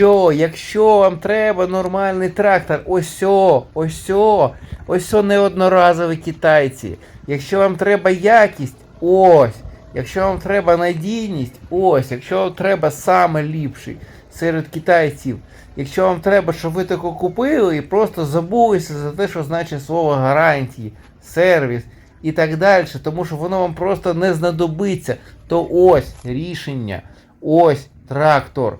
що, якщо вам треба нормальний трактор, ось о, ось о, неодноразові китайці. Якщо вам треба якість, ось. Якщо вам треба надійність, ось. Якщо вам треба саме ліпший серед китайців. Якщо вам треба, щоб ви тако купили і просто забулися за те, що значить слово гарантії, сервіс і так далі, тому що воно вам просто не знадобиться, то ось рішення, ось трактор.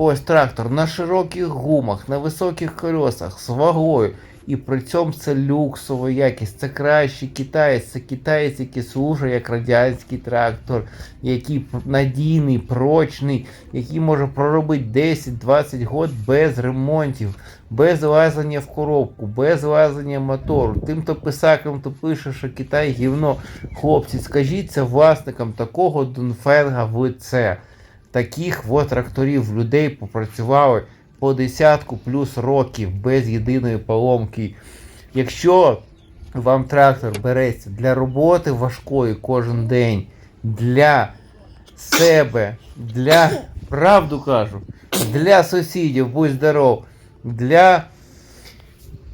Ось трактор на широких гумах, на високих колесах, з вагою. І при цьому це люксова якість. Це кращий китаєць, це китаєць, який служить як радянський трактор, який надійний, прочний, який може проробити 10-20 год без ремонтів, без лазання в коробку, без лазання мотору. Тим, хто писаком то пише, що Китай гівно. Хлопці, скажіть це власникам такого Дунфенга в це. Таких от тракторів людей попрацювали по десятку плюс років без єдиної поломки. Якщо вам трактор береться для роботи важкої кожен день, для себе, для, правду кажу, для сусідів, будь здоров, для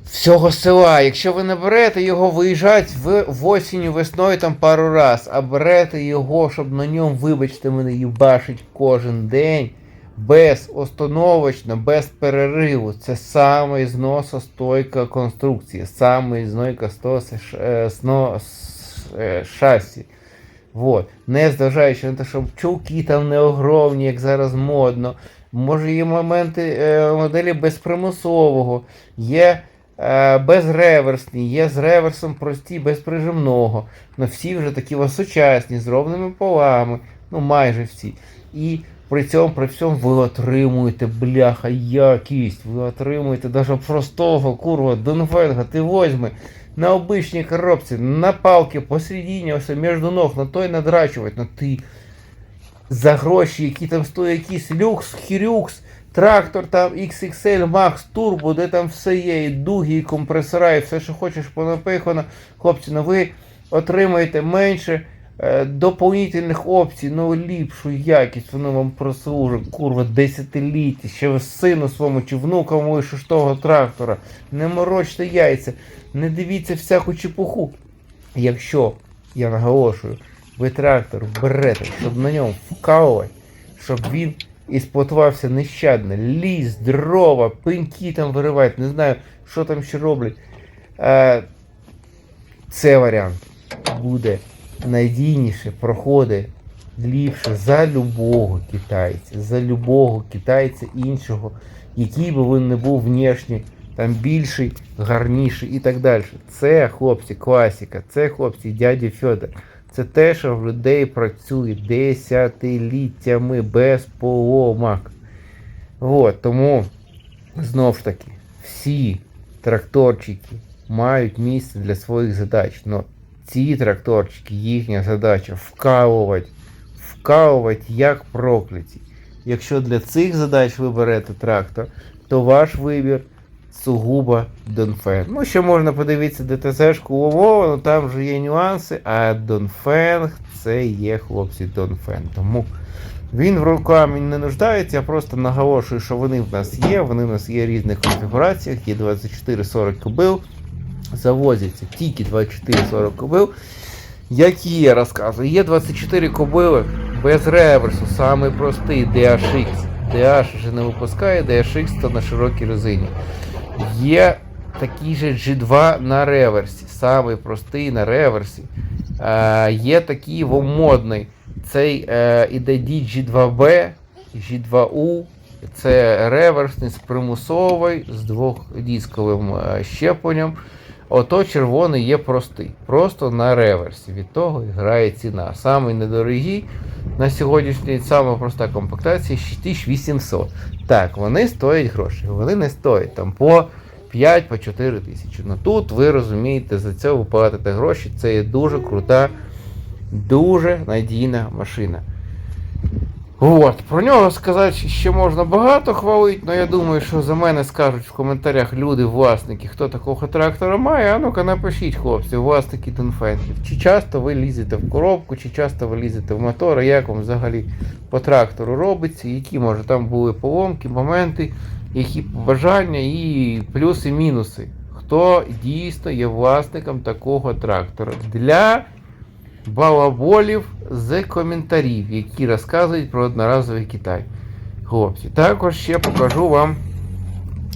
всього села. Якщо ви не берете його виїжджати в, в весною там пару раз, а берете його, щоб на ньому, вибачте мене, їбашить кожен день, без остановочно, без перериву. Це саме зносостойка конструкція, саме е, е, шасі. Вот. Не зважаючи на те, що чулки там не огромні, як зараз модно. Може є моменти е, моделі безпримусового, є безреверсні, є з реверсом прості, без прижимного. Ну всі вже такі сучасні, з ровними полами, ну майже всі. І при цьому, при всьому ви отримуєте бляха якість, ви отримуєте навіть простого курва Донфенга, ти возьми на обичній коробці, на палки посередині, ось між ног, на той надрачувати, ну ти за гроші, які там стоять якийсь люкс, хірюкс, трактор там XXL Max Turbo, де там все є, і дуги, і компресора, і все, що хочеш, понапихано. Хлопці, ну ви отримаєте менше е, доповнительних опцій, ну ліпшу якість, воно вам прослужить, курва, десятиліття, ще ви сину своєму чи внуковому що ж того трактора. Не морочте яйця, не дивіться всяку чепуху. Якщо, я наголошую, ви трактор берете, щоб на ньому вкалувати, щоб він експлуатувався нещадно, ліс, дрова, пеньки там виривають, не знаю, що там ще роблять. Е, це варіант буде надійніше, проходить ліпше за любого китайця, за любого китайця іншого, який би він не був внешній, там більший, гарніший і так далі. Це хлопці, класика, це хлопці, дядя Федор. Це те, що в людей працює десятиліттями без поломок. От, тому, знов ж таки, всі тракторчики мають місце для своїх задач. Но ці тракторчики, їхня задача вкалувати, вкалувати як прокляті. Якщо для цих задач ви берете трактор, то ваш вибір сугубо Донфен. Ну, ще можна подивитися ДТЗшку Лово, ну там вже є нюанси, а Донфенг це є хлопці Донфен. Тому він в руками не нуждається, я просто наголошую, що вони в нас є, вони в нас є в різних конфігураціях, є 24-40 кобил, завозяться тільки 24-40 кобил. Які я розказую, є 24 кобили без реверсу, самий простий DHX. DH вже не випускає, DHX то на широкій резині. Є такий же G2 на реверсі, самий простий на реверсі. Е, є такий модний. Цей е, іде G2B, G2U. Це реверсний з примусовий, з двохдісковим е, щепленням. Ото червоний є простий. Просто на реверсі. Від того і грає ціна. Самий недорогий на сьогоднішній сама проста комплектація 6800. Так, вони стоять гроші. Вони не стоять там по 5 по 4 тисячі. Ну тут ви розумієте, за це ви платите гроші. Це є дуже крута, дуже надійна машина. От, про нього сказати ще можна багато хвалити, але я думаю, що за мене скажуть в коментарях люди, власники, хто такого трактора має. А ну-ка напишіть, хлопці, власники Донфенгів. Чи часто ви лізете в коробку, чи часто ви лізете в мотор, як вам взагалі по трактору робиться, які може там були поломки, моменти, які побажання і плюси-мінуси. Хто дійсно є власником такого трактора? Для балаболів з коментарів, які розказують про одноразовий Китай. Хлопці, також ще покажу вам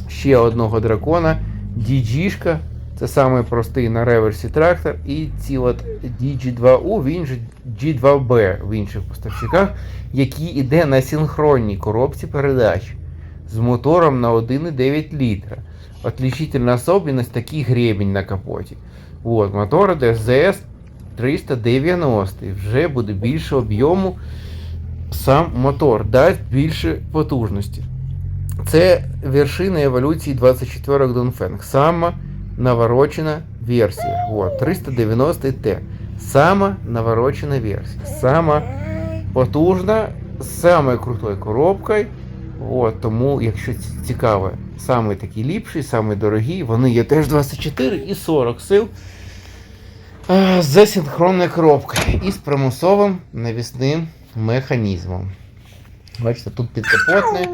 ще одного дракона. DG-шка. Це самий простий на реверсі трактор. І ці от DG2U, він же G2B в інших поставщиках, який іде на синхронній коробці передач з мотором на 1,9 літра. Отличительна особливість такий гребень на капоті. От, мотор іде ZS 390 вже буде більше об'єму сам мотор, дасть більше потужності. Це вершина еволюції 24 Донфенг. Сама наворочена версія. Вот, 390T. Сама наворочена версія. Сама потужна, з самою крутою коробкою. От, тому, якщо ці- цікаво, саме такі ліпші, саме дорогі, вони є теж 24 і 40 сил. З синхронною коробкою і з примусовим навісним механізмом. Бачите, тут підкапотне,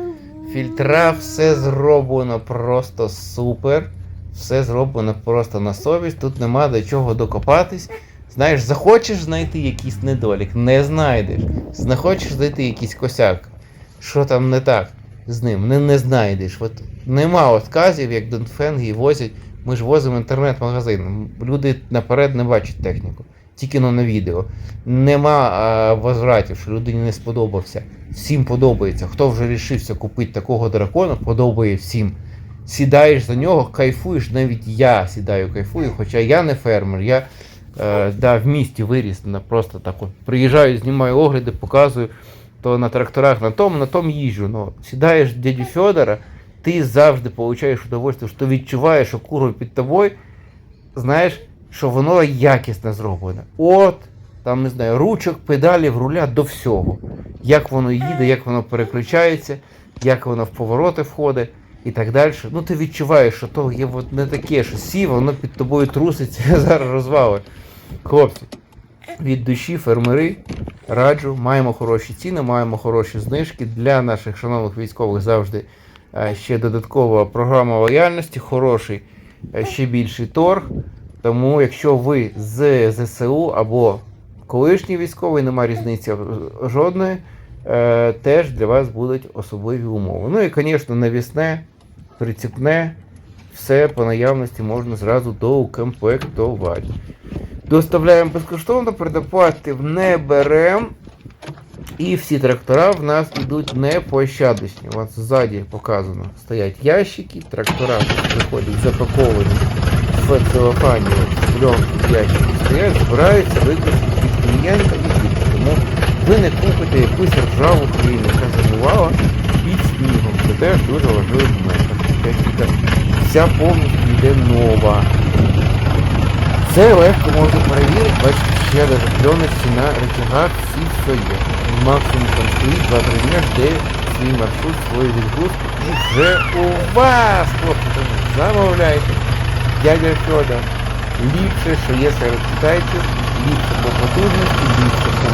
фільтра, все зроблено просто супер. Все зроблено просто на совість, тут нема до чого докопатись. Знаєш, захочеш знайти якийсь недолік, не знайдеш. Захочеш знайти якийсь косяк. Що там не так з ним, не, не знайдеш. От нема отказів, як Донфенги возять. Ми ж возимо інтернет-магазин. Люди наперед не бачать техніку. Тільки на відео. Нема а, возвратів, що людині не сподобався. Всім подобається. Хто вже рішився купити такого дракона, подобає всім. Сідаєш за нього, кайфуєш, навіть я сідаю, кайфую, хоча я не фермер, я е, да, в місті виріс, просто так от. Приїжджаю, знімаю огляди, показую, то на тракторах на тому, на тому їжджу. Ну, сідаєш дядю Федора, ти завжди получаєш удовольствие, що відчуваєш, що курва під тобою, знаєш, що воно якісно зроблене. От, там, не знаю, ручок, педалів, руля до всього. Як воно їде, як воно переключається, як воно в повороти входить і так далі. Ну, ти відчуваєш, що то є от не таке, що сів, воно під тобою труситься, зараз розвали. Хлопці, від душі фермери раджу, маємо хороші ціни, маємо хороші знижки. Для наших шановних військових завжди е, ще додаткова програма лояльності, хороший, е, ще більший торг. Тому, якщо ви з ЗСУ або колишній військовий, нема різниці жодної, е, теж для вас будуть особливі умови. Ну і, звісно, навісне, приціпне, все по наявності можна зразу доукомплектувати. Доставляємо безкоштовно, предоплати не беремо. І всі трактора в нас йдуть не пощадочні. У вас ззаді показано. Стоять ящики, трактора приходять запаковані в целофані, в пленки ящики стоять, збираються виключно під клієнта і тільки. Тому ви не купите якусь ржаву хрінь, яка замувала під снігом. Це теж дуже важливий момент. Вся повністю йде нова. Це легко можна перевірити, бачите, ще навіть пленочці на рычагах всі все є. Максимум там стоїть 2-3 дня, жде свій маршрут, свою відгрузку. І вже у вас, хлопці, тому замовляйте. Дядя Федор. Ліпше, що є серед китайців, ліпше по потужності, ліпше по